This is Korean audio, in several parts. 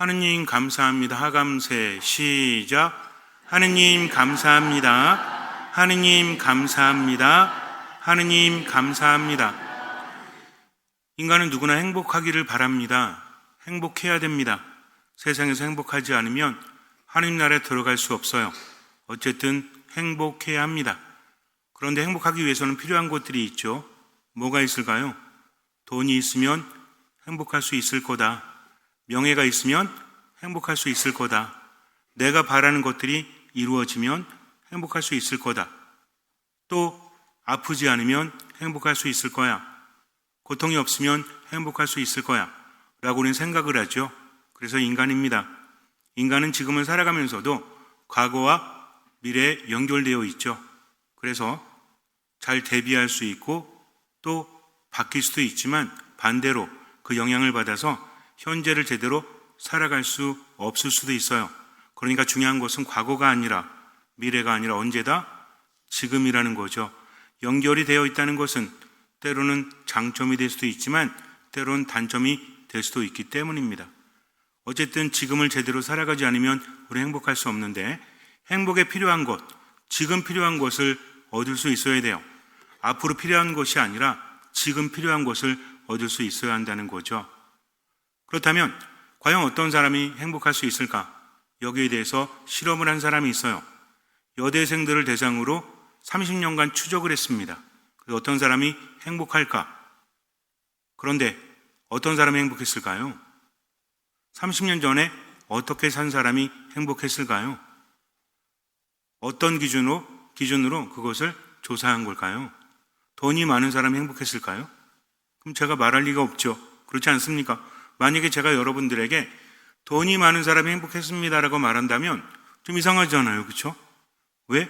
하느님 감사합니다. 하감세 시작. 하느님 감사합니다. 하느님 감사합니다. 하느님 감사합니다. 인간은 누구나 행복하기를 바랍니다. 행복해야 됩니다. 세상에서 행복하지 않으면 하느님 나라에 들어갈 수 없어요. 어쨌든 행복해야 합니다. 그런데 행복하기 위해서는 필요한 것들이 있죠. 뭐가 있을까요? 돈이 있으면 행복할 수 있을 거다. 명예가 있으면 행복할 수 있을 거다. 내가 바라는 것들이 이루어지면 행복할 수 있을 거다. 또 아프지 않으면 행복할 수 있을 거야. 고통이 없으면 행복할 수 있을 거야. 라고는 생각을 하죠. 그래서 인간입니다. 인간은 지금을 살아가면서도 과거와 미래에 연결되어 있죠. 그래서 잘 대비할 수 있고 또 바뀔 수도 있지만 반대로 그 영향을 받아서 현재를 제대로 살아갈 수 없을 수도 있어요. 그러니까 중요한 것은 과거가 아니라 미래가 아니라 언제다? 지금이라는 거죠. 연결이 되어 있다는 것은 때로는 장점이 될 수도 있지만 때로는 단점이 될 수도 있기 때문입니다. 어쨌든 지금을 제대로 살아가지 않으면 우리 행복할 수 없는데 행복에 필요한 것, 지금 필요한 것을 얻을 수 있어야 돼요. 앞으로 필요한 것이 아니라 지금 필요한 것을 얻을 수 있어야 한다는 거죠. 그렇다면 과연 어떤 사람이 행복할 수 있을까? 여기에 대해서 실험을 한 사람이 있어요. 여대생들을 대상으로 30년간 추적을 했습니다. 그래서 어떤 사람이 행복할까? 그런데 어떤 사람이 행복했을까요? 30년 전에 어떻게 산 사람이 행복했을까요? 어떤 기준으로, 기준으로 그것을 조사한 걸까요? 돈이 많은 사람이 행복했을까요? 그럼 제가 말할 리가 없죠. 그렇지 않습니까? 만약에 제가 여러분들에게 돈이 많은 사람이 행복했습니다라고 말한다면 좀 이상하잖아요. 그렇죠? 왜?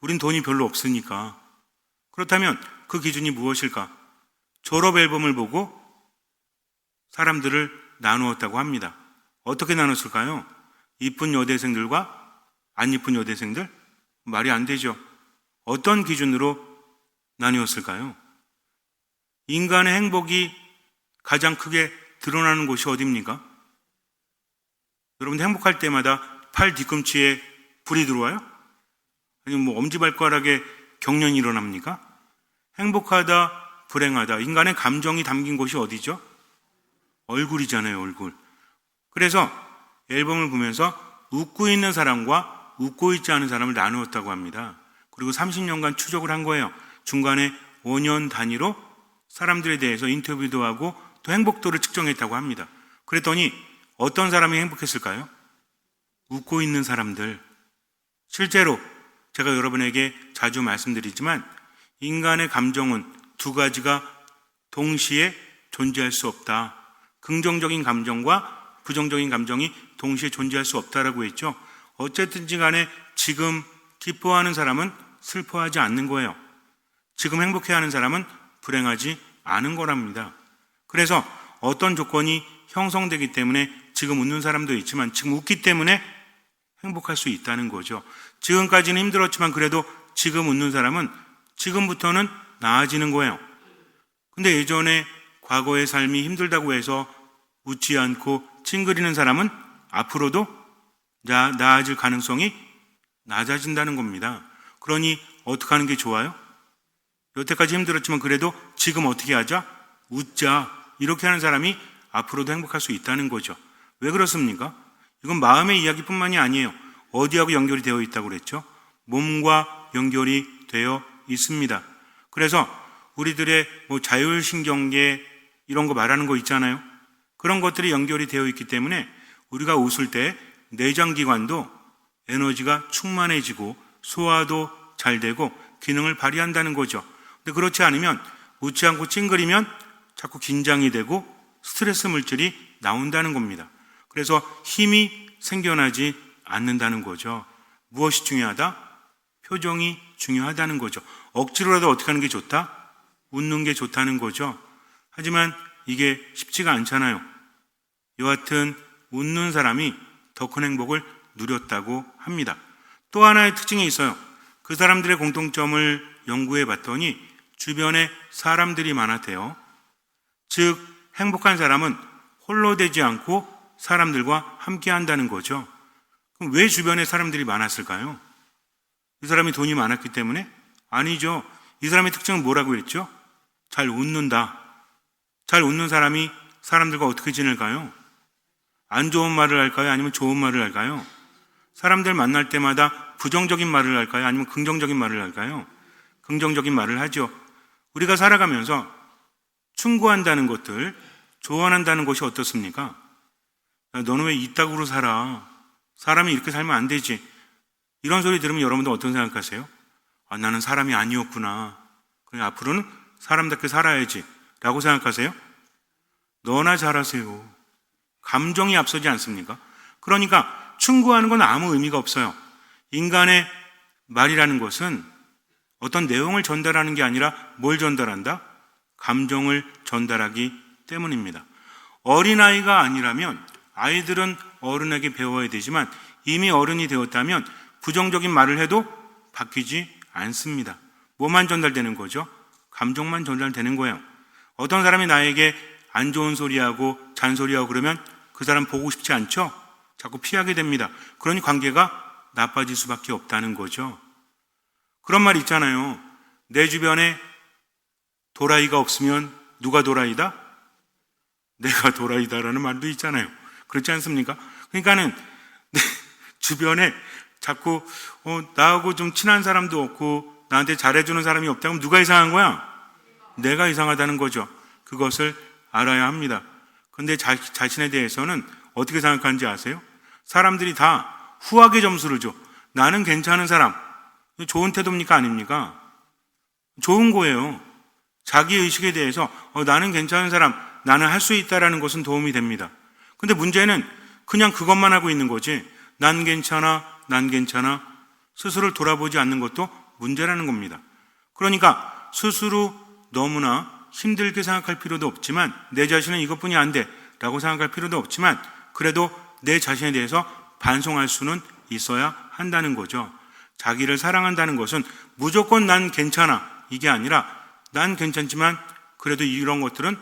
우린 돈이 별로 없으니까. 그렇다면 그 기준이 무엇일까? 졸업 앨범을 보고 사람들을 나누었다고 합니다. 어떻게 나눴을까요? 이쁜 여대생들과 안 이쁜 여대생들? 말이 안 되죠. 어떤 기준으로 나뉘었을까요? 인간의 행복이 가장 크게 드러나는 곳이 어디입니까? 여러분 행복할 때마다 팔 뒤꿈치에 불이 들어와요? 아니면 뭐 엄지발가락에 경련이 일어납니까? 행복하다, 불행하다. 인간의 감정이 담긴 곳이 어디죠? 얼굴이잖아요, 얼굴. 그래서 앨범을 보면서 웃고 있는 사람과 웃고 있지 않은 사람을 나누었다고 합니다. 그리고 30년간 추적을 한 거예요. 중간에 5년 단위로 사람들에 대해서 인터뷰도 하고 또 행복도를 측정했다고 합니다. 그랬더니 어떤 사람이 행복했을까요? 웃고 있는 사람들. 실제로 제가 여러분에게 자주 말씀드리지만 인간의 감정은 두 가지가 동시에 존재할 수 없다. 긍정적인 감정과 부정적인 감정이 동시에 존재할 수 없다라고 했죠. 어쨌든지 간에 지금 기뻐하는 사람은 슬퍼하지 않는 거예요. 지금 행복해하는 사람은 불행하지 않은 거랍니다. 그래서 어떤 조건이 형성되기 때문에 지금 웃는 사람도 있지만 지금 웃기 때문에 행복할 수 있다는 거죠. 지금까지는 힘들었지만 그래도 지금 웃는 사람은 지금부터는 나아지는 거예요. 근데 예전에 과거의 삶이 힘들다고 해서 웃지 않고 찡그리는 사람은 앞으로도 나, 나아질 가능성이 낮아진다는 겁니다. 그러니 어떻게 하는 게 좋아요? 여태까지 힘들었지만 그래도 지금 어떻게 하자? 웃자. 이렇게 하는 사람이 앞으로도 행복할 수 있다는 거죠. 왜 그렇습니까? 이건 마음의 이야기뿐만이 아니에요. 어디하고 연결이 되어 있다고 그랬죠? 몸과 연결이 되어 있습니다. 그래서 우리들의 뭐 자율신경계 이런 거 말하는 거 있잖아요. 그런 것들이 연결이 되어 있기 때문에 우리가 웃을 때 내장기관도 에너지가 충만해지고 소화도 잘 되고 기능을 발휘한다는 거죠. 근데 그렇지 않으면 웃지 않고 찡그리면 자꾸 긴장이 되고 스트레스 물질이 나온다는 겁니다. 그래서 힘이 생겨나지 않는다는 거죠. 무엇이 중요하다? 표정이 중요하다는 거죠. 억지로라도 어떻게 하는 게 좋다? 웃는 게 좋다는 거죠. 하지만 이게 쉽지가 않잖아요. 여하튼 웃는 사람이 더 큰 행복을 누렸다고 합니다. 또 하나의 특징이 있어요. 그 사람들의 공통점을 연구해 봤더니 주변에 사람들이 많았대요. 즉, 행복한 사람은 홀로 되지 않고 사람들과 함께 한다는 거죠. 그럼 왜 주변에 사람들이 많았을까요? 이 사람이 돈이 많았기 때문에? 아니죠. 이 사람의 특징은 뭐라고 했죠? 잘 웃는다. 잘 웃는 사람이 사람들과 어떻게 지낼까요? 안 좋은 말을 할까요? 아니면 좋은 말을 할까요? 사람들 만날 때마다 부정적인 말을 할까요? 아니면 긍정적인 말을 할까요? 긍정적인 말을 하죠. 우리가 살아가면서 충고한다는 것들, 조언한다는 것이 어떻습니까? 야, 너는 왜 이따구로 살아? 사람이 이렇게 살면 안 되지. 이런 소리 들으면 여러분들 어떤 생각하세요? 아, 나는 사람이 아니었구나. 그냥 앞으로는 사람답게 살아야지. 라고 생각하세요? 너나 잘하세요. 감정이 앞서지 않습니까? 그러니까 충고하는 건 아무 의미가 없어요. 인간의 말이라는 것은 어떤 내용을 전달하는 게 아니라 뭘 전달한다? 감정을 전달하기 때문입니다. 어린아이가 아니라면 아이들은 어른에게 배워야 되지만 이미 어른이 되었다면 부정적인 말을 해도 바뀌지 않습니다. 뭐만 전달되는 거죠? 감정만 전달되는 거예요. 어떤 사람이 나에게 안 좋은 소리하고 잔소리하고 그러면 그 사람 보고 싶지 않죠? 자꾸 피하게 됩니다. 그러니 관계가 나빠질 수밖에 없다는 거죠. 그런 말 있잖아요. 내 주변에 도라이가 없으면 누가 도라이다? 내가 도라이다라는 말도 있잖아요. 그렇지 않습니까? 그러니까는 내 주변에 자꾸 어, 나하고 좀 친한 사람도 없고 나한테 잘해주는 사람이 없다 면 누가 이상한 거야? 내가 이상하다는 거죠. 그것을 알아야 합니다. 자, 자신에 대해서는 어떻게 생각하는지 아세요? 사람들이 다 후하게 점수를 줘. 나는 괜찮은 사람. 좋은 태도입니까? 아닙니까? 좋은 거예요. 자기 의식에 대해서 어, 나는 괜찮은 사람, 나는 할 수 있다라는 것은 도움이 됩니다. 근데 문제는 그냥 그것만 하고 있는 거지. 난 괜찮아, 난 괜찮아. 스스로를 돌아보지 않는 것도 문제라는 겁니다. 그러니까 스스로 너무나 힘들게 생각할 필요도 없지만 내 자신은 이것뿐이 안 돼. 라고 생각할 필요도 없지만 그래도 내 자신에 대해서 반성할 수는 있어야 한다는 거죠. 자기를 사랑한다는 것은 무조건 난 괜찮아. 이게 아니라 난 괜찮지만 그래도 이런 것들은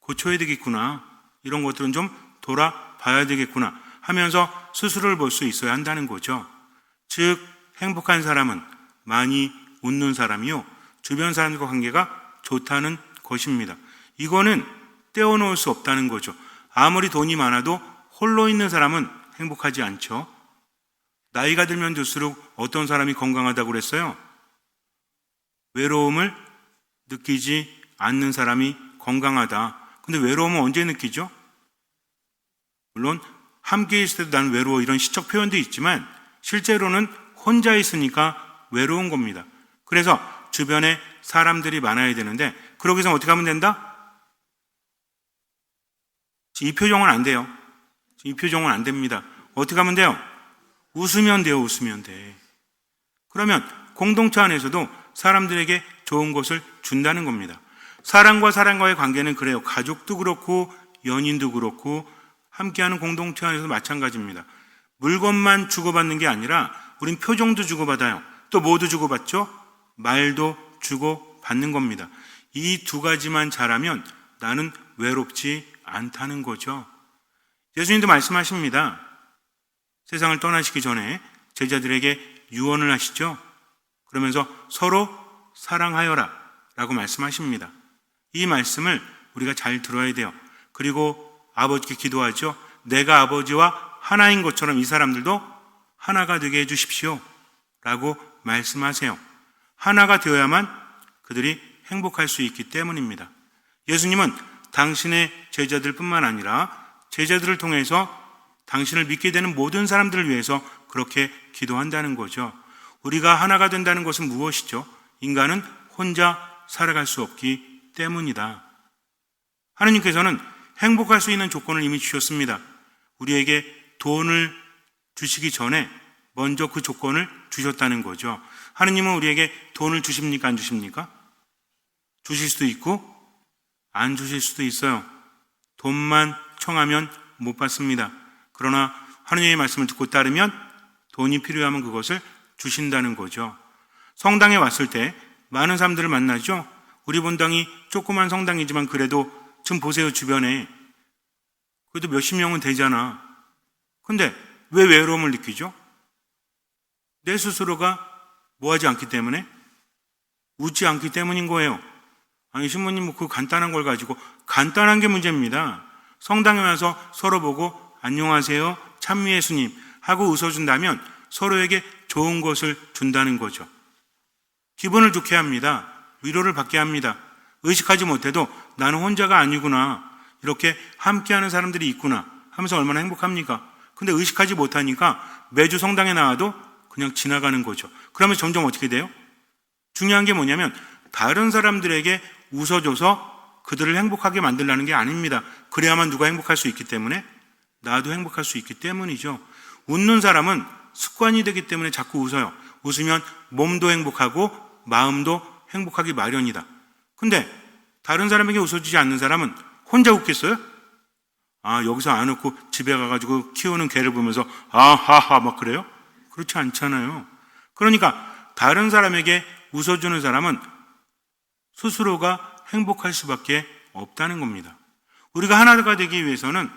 고쳐야 되겠구나. 이런 것들은 좀 돌아봐야 되겠구나. 하면서 스스로를 볼 수 있어야 한다는 거죠. 즉, 행복한 사람은 많이 웃는 사람이요. 주변 사람과 관계가 좋다는 것입니다. 이거는 떼어놓을 수 없다는 거죠. 아무리 돈이 많아도 홀로 있는 사람은 행복하지 않죠. 나이가 들면 들수록 어떤 사람이 건강하다고 그랬어요? 외로움을 느끼지 않는 사람이 건강하다. 근데 외로움은 언제 느끼죠? 물론 함께 있을 때도 난 외로워 이런 시적 표현도 있지만 실제로는 혼자 있으니까 외로운 겁니다. 그래서 주변에 사람들이 많아야 되는데 그러기 위해서 어떻게 하면 된다? 이 표정은 안 돼요. 이 표정은 안 됩니다. 어떻게 하면 돼요? 웃으면 돼요, 웃으면 돼. 그러면 공동체 안에서도 사람들에게 좋은 것을 준다는 겁니다. 사람과 사람과의 관계는 그래요. 가족도 그렇고, 연인도 그렇고, 함께하는 공동체 안에서 마찬가지입니다. 물건만 주고받는 게 아니라, 우린 표정도 주고받아요. 또 뭐도 주고받죠? 말도 주고받는 겁니다. 이 두 가지만 잘하면 나는 외롭지 않다는 거죠. 예수님도 말씀하십니다. 세상을 떠나시기 전에 제자들에게 유언을 하시죠. 그러면서 서로 사랑하여라 라고 말씀하십니다. 이 말씀을 우리가 잘 들어야 돼요. 그리고 아버지께 기도하죠. 내가 아버지와 하나인 것처럼 이 사람들도 하나가 되게 해주십시오. 라고 말씀하세요. 하나가 되어야만 그들이 행복할 수 있기 때문입니다. 예수님은 당신의 제자들 뿐만 아니라 제자들을 통해서 당신을 믿게 되는 모든 사람들을 위해서 그렇게 기도한다는 거죠. 우리가 하나가 된다는 것은 무엇이죠? 인간은 혼자 살아갈 수 없기 때문이다. 하느님께서는 행복할 수 있는 조건을 이미 주셨습니다. 우리에게 돈을 주시기 전에 먼저 그 조건을 주셨다는 거죠. 하느님은 우리에게 돈을 주십니까? 안 주십니까? 주실 수도 있고, 안 주실 수도 있어요. 돈만 청하면 못 받습니다. 그러나 하느님의 말씀을 듣고 따르면 돈이 필요하면 그것을 주신다는 거죠. 성당에 왔을 때 많은 사람들을 만나죠. 우리 본당이 조그만 성당이지만 그래도 좀 보세요 주변에 그래도 몇십 명은 되잖아. 근데 왜 외로움을 느끼죠? 내 스스로가 뭐하지 않기 때문에? 웃지 않기 때문인 거예요. 아니, 신부님, 뭐, 그 간단한 걸 가지고, 간단한 게 문제입니다. 성당에 와서 서로 보고, 안녕하세요, 찬미 예수님, 하고 웃어준다면 서로에게 좋은 것을 준다는 거죠. 기분을 좋게 합니다. 위로를 받게 합니다. 의식하지 못해도 나는 혼자가 아니구나. 이렇게 함께하는 사람들이 있구나. 하면서 얼마나 행복합니까? 근데 의식하지 못하니까 매주 성당에 나와도 그냥 지나가는 거죠. 그러면 점점 어떻게 돼요? 중요한 게 뭐냐면 다른 사람들에게 웃어줘서 그들을 행복하게 만들라는 게 아닙니다. 그래야만 누가 행복할 수 있기 때문에 나도 행복할 수 있기 때문이죠. 웃는 사람은 습관이 되기 때문에 자꾸 웃어요. 웃으면 몸도 행복하고 마음도 행복하기 마련이다. 근데 다른 사람에게 웃어주지 않는 사람은 혼자 웃겠어요? 아, 여기서 안 웃고 집에 가가지고 키우는 개를 보면서 아하하 막 그래요? 그렇지 않잖아요. 그러니까 다른 사람에게 웃어주는 사람은 스스로가 행복할 수밖에 없다는 겁니다. 우리가 하나가 되기 위해서는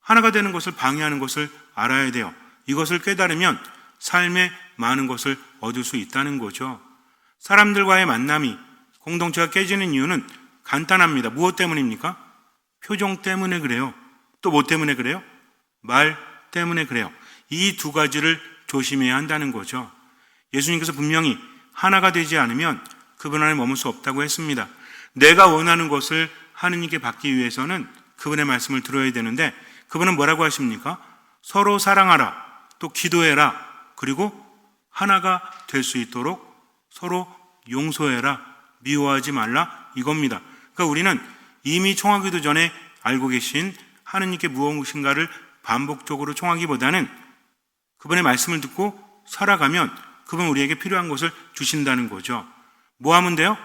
하나가 되는 것을 방해하는 것을 알아야 돼요. 이것을 깨달으면 삶에 많은 것을 얻을 수 있다는 거죠. 사람들과의 만남이 공동체가 깨지는 이유는 간단합니다. 무엇 때문입니까? 표정 때문에 그래요. 또 뭐 때문에 그래요? 말 때문에 그래요. 이 두 가지를 조심해야 한다는 거죠. 예수님께서 분명히 하나가 되지 않으면 그분 안에 머물 수 없다고 했습니다. 내가 원하는 것을 하느님께 받기 위해서는 그분의 말씀을 들어야 되는데 그분은 뭐라고 하십니까? 서로 사랑하라. 또 기도해라. 그리고 하나가 될 수 있도록 서로 용서해라. 미워하지 말라. 이겁니다. 그러니까 우리는 이미 청하기도 전에 알고 계신 하느님께 무엇인가를 반복적으로 청하기보다는 그분의 말씀을 듣고 살아가면 그분 우리에게 필요한 것을 주신다는 거죠. 뭐 하면 돼요?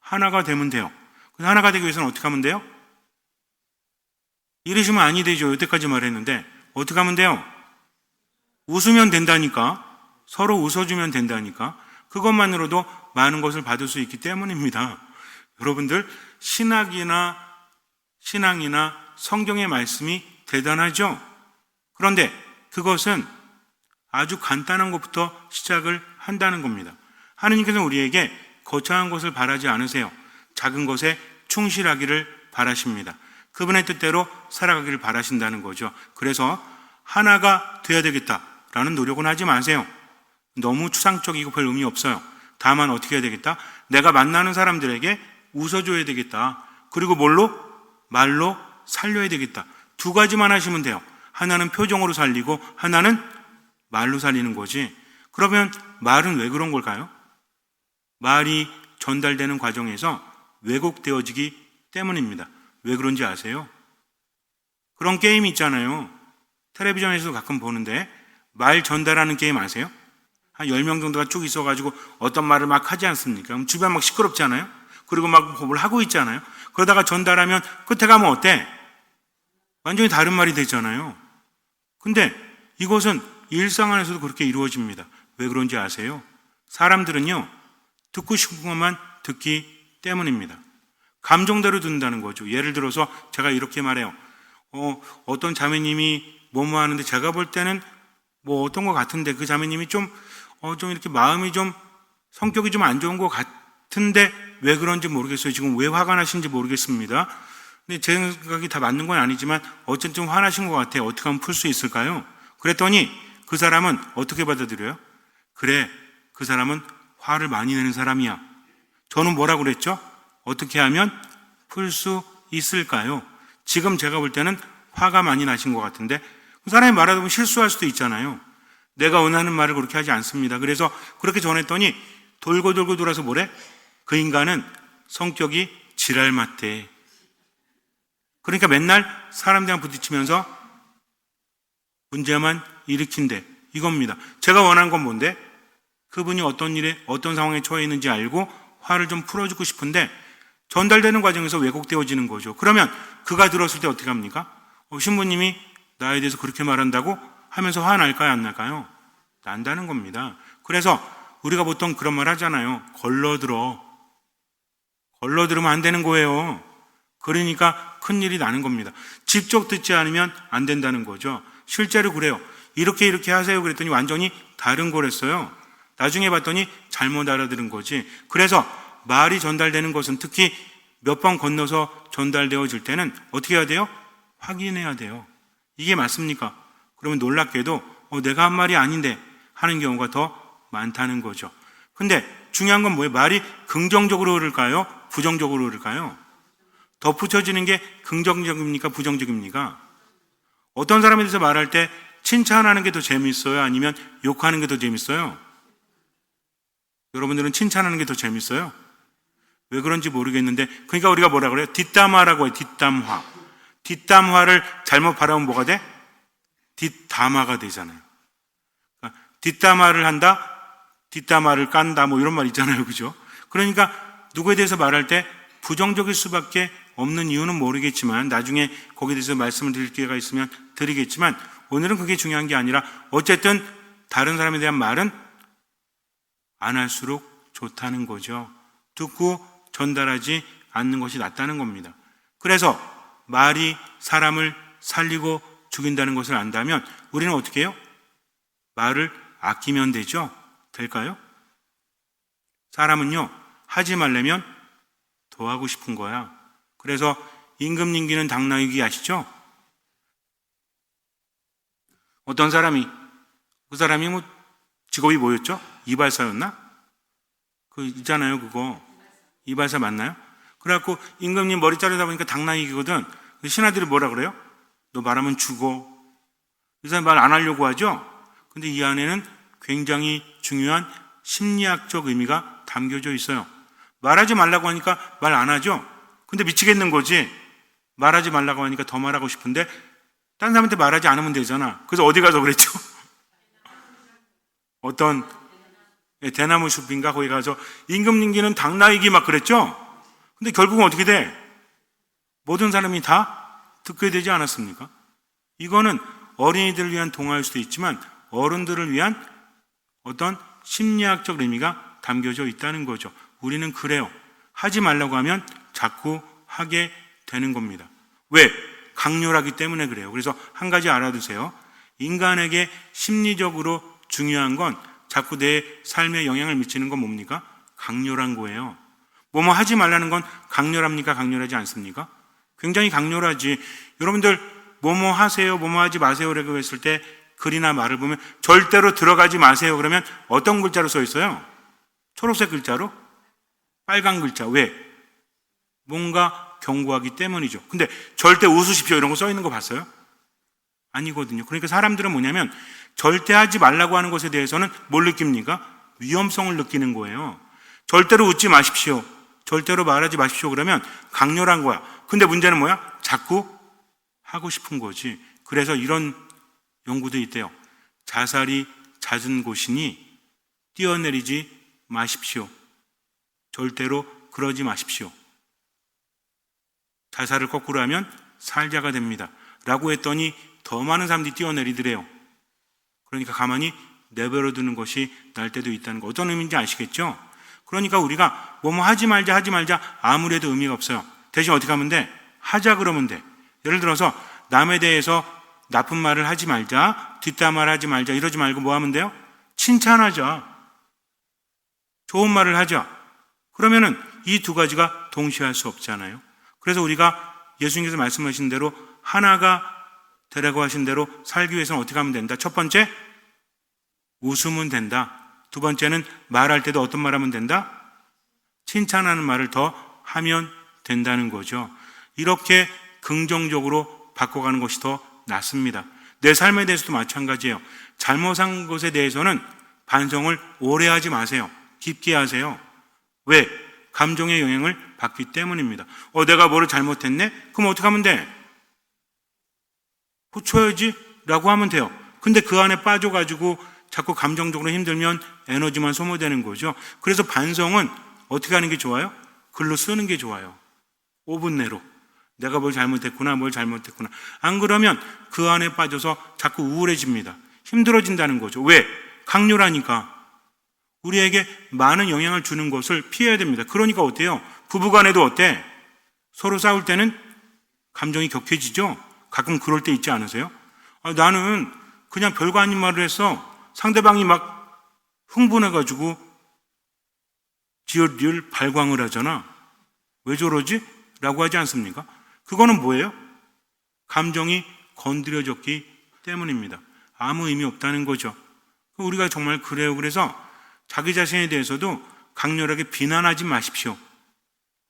하나가 되면 돼요. 그래서 하나가 되기 위해서는 어떻게 하면 돼요? 이러시면 아니 되죠. 여태까지 말했는데 어떻게 하면 돼요? 웃으면 된다니까. 서로 웃어주면 된다니까. 그것만으로도 많은 것을 받을 수 있기 때문입니다. 여러분들 신학이나 신앙이나 성경의 말씀이 대단하죠. 그런데 그것은 아주 간단한 것부터 시작을 한다는 겁니다. 하느님께서는 우리에게 거창한 것을 바라지 않으세요. 작은 것에 충실하기를 바라십니다. 그분의 뜻대로 살아가기를 바라신다는 거죠. 그래서 하나가 되어야 되겠다라는 노력은 하지 마세요. 너무 추상적이고 별 의미 없어요. 다만 어떻게 해야 되겠다? 내가 만나는 사람들에게 웃어줘야 되겠다. 그리고 뭘로? 말로 살려야 되겠다. 두 가지만 하시면 돼요. 하나는 표정으로 살리고 하나는 말로 살리는 거지. 그러면 말은 왜 그런 걸까요? 말이 전달되는 과정에서 왜곡되어지기 때문입니다. 왜 그런지 아세요? 그런 게임 있잖아요. 텔레비전에서도 가끔 보는데 말 전달하는 게임 아세요? 한 10명 정도가 쭉 있어가지고 어떤 말을 막 하지 않습니까? 그럼 주변 막 시끄럽잖아요? 그리고 막 뭘 하고 있잖아요? 그러다가 전달하면 끝에 가면 어때? 완전히 다른 말이 되잖아요. 근데 이것은 일상 안에서도 그렇게 이루어집니다. 왜 그런지 아세요? 사람들은요, 듣고 싶은 것만 듣기 때문입니다. 감정대로 듣는다는 거죠. 예를 들어서 제가 이렇게 말해요. 어, 어떤 자매님이 뭐뭐 하는데 제가 볼 때는 뭐 어떤 것 같은데 그 자매님이 좀, 어, 좀 이렇게 마음이 좀 성격이 좀 안 좋은 것 같은데 왜 그런지 모르겠어요. 지금 왜 화가 나신지 모르겠습니다. 근데 제 생각이 다 맞는 건 아니지만 어쨌든 좀 화나신 것 같아요. 어떻게 하면 풀 수 있을까요? 그랬더니 그 사람은 어떻게 받아들여요? 그래, 그 사람은 화를 많이 내는 사람이야. 저는 뭐라고 그랬죠? 어떻게 하면 풀 수 있을까요? 지금 제가 볼 때는 화가 많이 나신 것 같은데 그 사람이 말하다 보면 실수할 수도 있잖아요. 내가 원하는 말을 그렇게 하지 않습니다. 그래서 그렇게 전했더니 돌고 돌고 돌아서 뭐래? 그 인간은 성격이 지랄 맞대. 그러니까 맨날 사람들이랑 부딪히면서 문제만 일으킨대. 이겁니다. 제가 원하는 건 뭔데? 그분이 어떤 일에, 어떤 상황에 처해 있는지 알고 화를 좀 풀어주고 싶은데 전달되는 과정에서 왜곡되어지는 거죠. 그러면 그가 들었을 때 어떻게 합니까? 어, 신부님이 나에 대해서 그렇게 말한다고 하면서 화 날까요? 안 날까요? 난다는 겁니다. 그래서 우리가 보통 그런 말 하잖아요. 걸러들어. 걸러들으면 안 되는 거예요. 그러니까 큰일이 나는 겁니다. 직접 듣지 않으면 안 된다는 거죠. 실제로 그래요. 이렇게 이렇게 하세요 그랬더니 완전히 다른 거랬어요. 나중에 봤더니 잘못 알아들은 거지. 그래서 말이 전달되는 것은 특히 몇 번 건너서 전달되어질 때는 어떻게 해야 돼요? 확인해야 돼요. 이게 맞습니까? 그러면 놀랍게도 어, 내가 한 말이 아닌데 하는 경우가 더 많다는 거죠. 근데 중요한 건 뭐예요? 말이 긍정적으로 흐를까요? 부정적으로 흐를까요? 덧붙여지는 게 긍정적입니까? 부정적입니까? 어떤 사람에 대해서 말할 때 칭찬하는 게 더 재밌어요? 아니면 욕하는 게 더 재밌어요? 여러분들은 칭찬하는 게 더 재밌어요? 왜 그런지 모르겠는데, 그러니까 우리가 뭐라 그래요? 뒷담화라고 해요, 뒷담화. 뒷담화를 잘못 바라면 뭐가 돼? 뒷담화가 되잖아요. 그러니까 뒷담화를 한다? 뒷담화를 깐다, 뭐 이런 말 있잖아요. 그죠? 그러니까 누구에 대해서 말할 때 부정적일 수밖에 없는 이유는 모르겠지만, 나중에 거기에 대해서 말씀을 드릴 기회가 있으면 드리겠지만, 오늘은 그게 중요한 게 아니라, 어쨌든 다른 사람에 대한 말은 안 할수록 좋다는 거죠. 듣고 전달하지 않는 것이 낫다는 겁니다. 그래서 말이 사람을 살리고 죽인다는 것을 안다면 우리는 어떻게 해요? 말을 아끼면 되죠? 될까요? 사람은요, 하지 말려면 더 하고 싶은 거야. 그래서 임금 님기는 당나귀기 아시죠? 어떤 사람이, 그 사람이 뭐 직업이 뭐였죠? 이발사였나? 그 있잖아요, 그거. 이발사 맞나요? 그래갖고 임금님 머리 자르다 보니까 당나귀거든. 신하들이 뭐라 그래요? 너 말하면 죽어. 이 사람 말안 하려고 하죠? 근데 이 안에는 굉장히 중요한 심리학적 의미가 담겨져 있어요. 말하지 말라고 하니까 말 안 하죠? 근데 미치겠는 거지. 말하지 말라고 하니까 더 말하고 싶은데, 딴 사람한테 말하지 않으면 되잖아. 그래서 어디 가서 그랬죠? 어떤 예, 대나무 숲인가 거기 가서 임금님기는 당나귀기 막 그랬죠? 근데 결국은 어떻게 돼? 모든 사람이 다 듣게 되지 않았습니까? 이거는 어린이들을 위한 동화일 수도 있지만 어른들을 위한 어떤 심리학적 의미가 담겨져 있다는 거죠. 우리는 그래요. 하지 말라고 하면 자꾸 하게 되는 겁니다. 왜? 강렬하기 때문에 그래요. 그래서 한 가지 알아두세요. 인간에게 심리적으로 중요한 건 자꾸 내 삶에 영향을 미치는 건 뭡니까? 강렬한 거예요. 뭐뭐 하지 말라는 건 강렬합니까? 강렬하지 않습니까? 굉장히 강렬하지. 여러분들 뭐뭐 하세요, 뭐뭐 하지 마세요라고 했을 때 글이나 말을 보면 절대로 들어가지 마세요. 그러면 어떤 글자로 써 있어요? 초록색 글자로? 빨간 글자. 왜? 뭔가 경고하기 때문이죠. 근데 절대 웃으십시오 이런 거 써 있는 거 봤어요? 아니거든요. 그러니까 사람들은 뭐냐면 절대 하지 말라고 하는 것에 대해서는 뭘 느낍니까? 위험성을 느끼는 거예요. 절대로 웃지 마십시오. 절대로 말하지 마십시오. 그러면 강렬한 거야. 근데 문제는 뭐야? 자꾸 하고 싶은 거지. 그래서 이런 연구도 있대요. 자살이 잦은 곳이니 뛰어내리지 마십시오. 절대로 그러지 마십시오. 자살을 거꾸로 하면 살자가 됩니다. 라고 했더니 더 많은 사람들이 뛰어내리더래요. 그러니까 가만히 내버려 두는 것이 날 때도 있다는 거. 어떤 의미인지 아시겠죠? 그러니까 우리가 뭐뭐 하지 말자 하지 말자 아무래도 의미가 없어요. 대신 어떻게 하면 돼? 하자 그러면 돼. 예를 들어서 남에 대해서 나쁜 말을 하지 말자, 뒷담화를 하지 말자 이러지 말고 뭐 하면 돼요? 칭찬하자. 좋은 말을 하자. 그러면은 이 두 가지가 동시에 할 수 없잖아요. 그래서 우리가 예수님께서 말씀하신 대로 하나가 되라고 하신 대로 살기 위해서는 어떻게 하면 된다? 첫 번째, 웃으면 된다. 두 번째는 말할 때도 어떤 말 하면 된다? 칭찬하는 말을 더 하면 된다는 거죠. 이렇게 긍정적으로 바꿔가는 것이 더 낫습니다. 내 삶에 대해서도 마찬가지예요. 잘못한 것에 대해서는 반성을 오래 하지 마세요. 깊게 하세요. 왜? 감정의 영향을 받기 때문입니다. 어, 내가 뭐를 잘못했네? 그럼 어떻게 하면 돼? 고쳐야지? 라고 하면 돼요. 근데 그 안에 빠져가지고 자꾸 감정적으로 힘들면 에너지만 소모되는 거죠. 그래서 반성은 어떻게 하는 게 좋아요? 글로 쓰는 게 좋아요. 5분 내로. 내가 뭘 잘못했구나, 뭘 잘못했구나. 안 그러면 그 안에 빠져서 자꾸 우울해집니다. 힘들어진다는 거죠. 왜? 강렬하니까. 우리에게 많은 영향을 주는 것을 피해야 됩니다. 그러니까 어때요? 부부간에도 어때? 서로 싸울 때는 감정이 격해지죠? 가끔 그럴 때 있지 않으세요? 아, 나는 그냥 별거 아닌 말을 해서 상대방이 막 흥분해가지고 지얼지얼 발광을 하잖아. 왜 저러지? 라고 하지 않습니까? 그거는 뭐예요? 감정이 건드려졌기 때문입니다. 아무 의미 없다는 거죠. 우리가 정말 그래요. 그래서 자기 자신에 대해서도 강렬하게 비난하지 마십시오.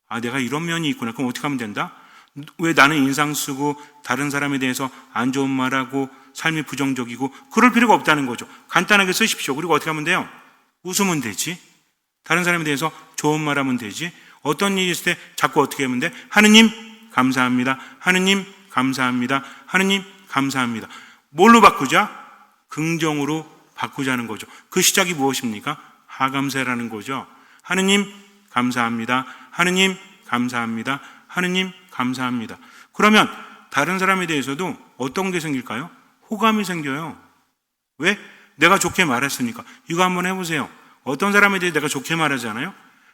아, 내가 이런 면이 있구나. 그럼 어떻게 하면 된다? 왜 나는 인상 쓰고 다른 사람에 대해서 안 좋은 말하고 삶이 부정적이고 그럴 필요가 없다는 거죠. 간단하게 쓰십시오. 그리고 어떻게 하면 돼요? 웃으면 되지. 다른 사람에 대해서 좋은 말 하면 되지. 어떤 일이 있을 때 자꾸 어떻게 하면 돼? 하느님 감사합니다. 하느님 감사합니다. 하느님 감사합니다. 뭘로 바꾸자? 긍정으로 바꾸자는 거죠. 그 시작이 무엇입니까? 하감세라는 거죠. 하느님 감사합니다. 하느님 감사합니다. 하느님 감사합니다. 그러면 다른 사람에 대해서도 어떤 게 생길까요? 호감이 생겨요. 왜? 내가 좋게 말했으니까. 이거 한번 해보세요. 어떤 사람에 대해 내가 좋게 말하잖아요?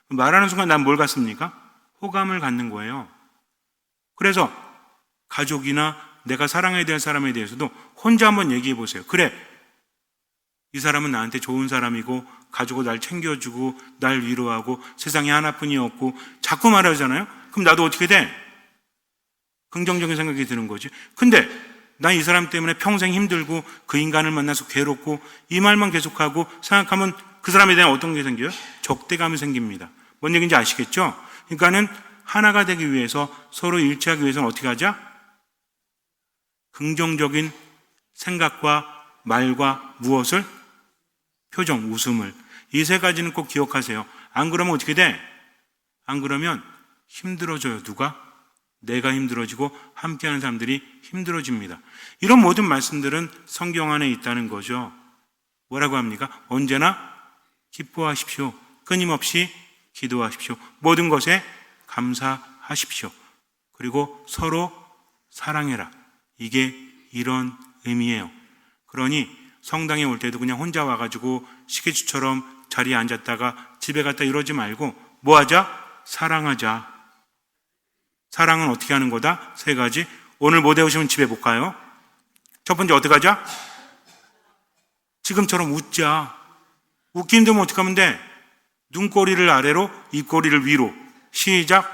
말하는 순간 난 뭘 갖습니까? 호감을 갖는 거예요. 그래서 가족이나 내가 사랑해야 될 사람에 대해서도 혼자 한번 얘기해 보세요. 그래. 이 사람은 나한테 좋은 사람이고 가지고 날 챙겨주고 날 위로하고 세상에 하나뿐이 없고 자꾸 말하잖아요. 그럼 나도 어떻게 돼? 긍정적인 생각이 드는 거지. 근데 난이 사람 때문에 평생 힘들고 그 인간을 만나서 괴롭고 이 말만 계속하고 생각하면 그 사람에 대한 어떤 게 생겨요? 적대감이 생깁니다. 뭔 얘기인지 아시겠죠? 그러니까는 하나가 되기 위해서 서로 일치하기 위해서는 어떻게 하자? 긍정적인 생각과 말과 무엇을? 표정, 웃음을. 이 세 가지는 꼭 기억하세요. 안 그러면 어떻게 돼? 안 그러면 힘들어져요. 누가? 내가 힘들어지고 함께하는 사람들이 힘들어집니다. 이런 모든 말씀들은 성경 안에 있다는 거죠. 뭐라고 합니까? 언제나 기뻐하십시오. 끊임없이 기도하십시오. 모든 것에 감사하십시오. 그리고 서로 사랑해라. 이게 이런 의미예요. 그러니 성당에 올 때도 그냥 혼자 와가지고 시계추처럼 자리에 앉았다가 집에 갔다 이러지 말고 뭐 하자? 사랑하자. 사랑은 어떻게 하는 거다? 세 가지. 오늘 못 외우시면 집에 못 가요. 첫 번째 어떻게 하자? 지금처럼 웃자. 웃기 힘들면 어떻게 하면 돼? 눈꼬리를 아래로, 입꼬리를 위로. 시작.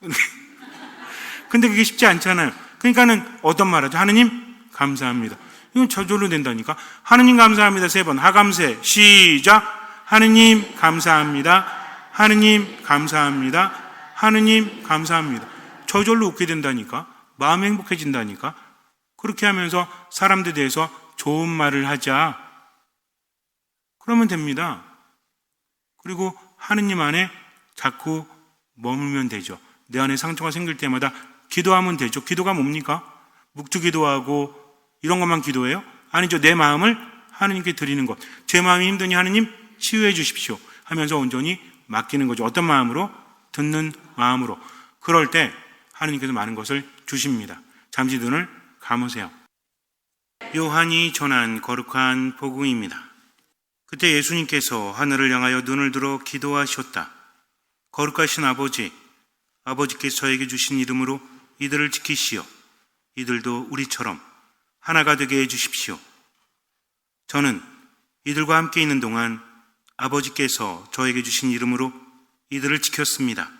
근데 그게 쉽지 않잖아요. 그러니까는 어떤 말 하죠? 하느님, 감사합니다. 이건 저절로 된다니까. 하느님 감사합니다. 세 번. 하감세. 시작. 하느님 감사합니다. 하느님 감사합니다. 하느님 감사합니다. 저절로 웃게 된다니까. 마음이 행복해진다니까. 그렇게 하면서 사람들에 대해서 좋은 말을 하자. 그러면 됩니다. 그리고 하느님 안에 자꾸 머물면 되죠. 내 안에 상처가 생길 때마다 기도하면 되죠. 기도가 뭡니까? 묵주 기도하고 이런 것만 기도해요? 아니죠. 내 마음을 하느님께 드리는 것. 제 마음이 힘드니 하느님 치유해 주십시오. 하면서 온전히 맡기는 거죠. 어떤 마음으로? 듣는 마음으로. 그럴 때 하느님께서 많은 것을 주십니다. 잠시 눈을 감으세요. 요한이 전한 거룩한 복음입니다. 그때 예수님께서 하늘을 향하여 눈을 들어 기도하셨다. 거룩하신 아버지, 아버지께서 저에게 주신 이름으로 이들을 지키시어 이들도 우리처럼 하나가 되게 해 주십시오. 저는 이들과 함께 있는 동안 아버지께서 저에게 주신 이름으로 이들을 지켰습니다.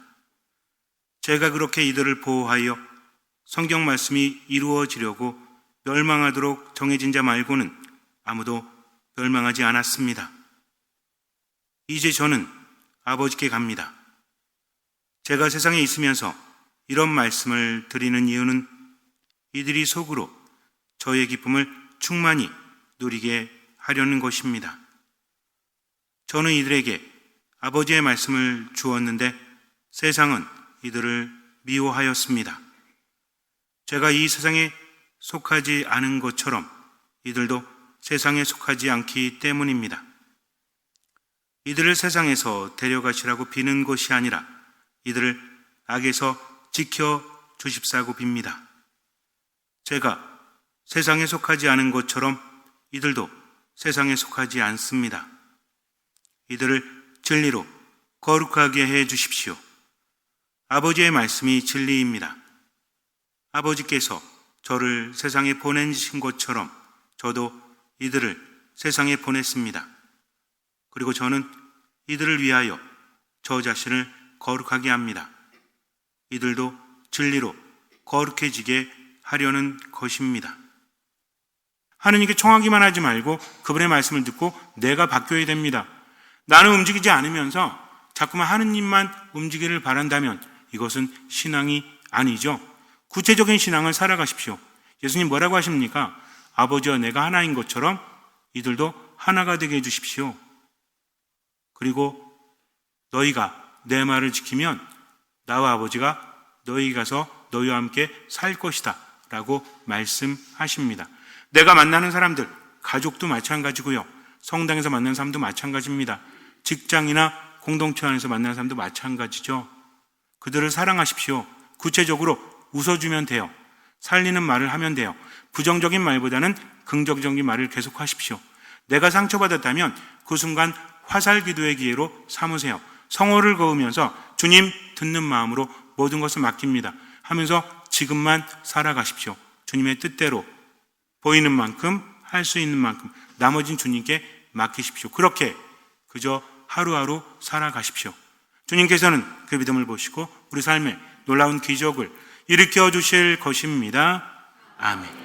제가 그렇게 이들을 보호하여 성경 말씀이 이루어지려고 멸망하도록 정해진 자 말고는 아무도 멸망하지 않았습니다. 이제 저는 아버지께 갑니다. 제가 세상에 있으면서 이런 말씀을 드리는 이유는 이들이 속으로 저의 기쁨을 충만히 누리게 하려는 것입니다. 저는 이들에게 아버지의 말씀을 주었는데 세상은 이들을 미워하였습니다. 제가 이 세상에 속하지 않은 것처럼 이들도 세상에 속하지 않기 때문입니다. 이들을 세상에서 데려가시라고 비는 것이 아니라 이들을 악에서 지켜 주십사고 빕니다. 제가 세상에 속하지 않은 것처럼 이들도 세상에 속하지 않습니다. 이들을 진리로 거룩하게 해 주십시오. 아버지의 말씀이 진리입니다. 아버지께서 저를 세상에 보내신 것처럼 저도 이들을 세상에 보냈습니다. 그리고 저는 이들을 위하여 저 자신을 거룩하게 합니다. 이들도 진리로 거룩해지게 하려는 것입니다. 하느님께 청하기만 하지 말고 그분의 말씀을 듣고 내가 바뀌어야 됩니다. 나는 움직이지 않으면서 자꾸만 하느님만 움직이를 바란다면 이것은 신앙이 아니죠. 구체적인 신앙을 살아가십시오. 예수님 뭐라고 하십니까? 아버지와 내가 하나인 것처럼 이들도 하나가 되게 해주십시오. 그리고 너희가 내 말을 지키면 나와 아버지가 너희 가서 너희와 함께 살 것이다. 라고 말씀하십니다. 내가 만나는 사람들, 가족도 마찬가지고요. 성당에서 만나는 사람도 마찬가지입니다. 직장이나 공동체 안에서 만나는 사람도 마찬가지죠. 그들을 사랑하십시오. 구체적으로 웃어주면 돼요. 살리는 말을 하면 돼요. 부정적인 말보다는 긍정적인 말을 계속하십시오. 내가 상처받았다면 그 순간 화살 기도의 기회로 삼으세요. 성호를 거으면서 주님 듣는 마음으로 모든 것을 맡깁니다. 하면서 지금만 살아가십시오. 주님의 뜻대로 보이는 만큼 할 수 있는 만큼 나머진 주님께 맡기십시오. 그렇게 그저 하루하루 살아가십시오. 주님께서는 그 믿음을 보시고 우리 삶에 놀라운 기적을 일으켜 주실 것입니다. 아멘.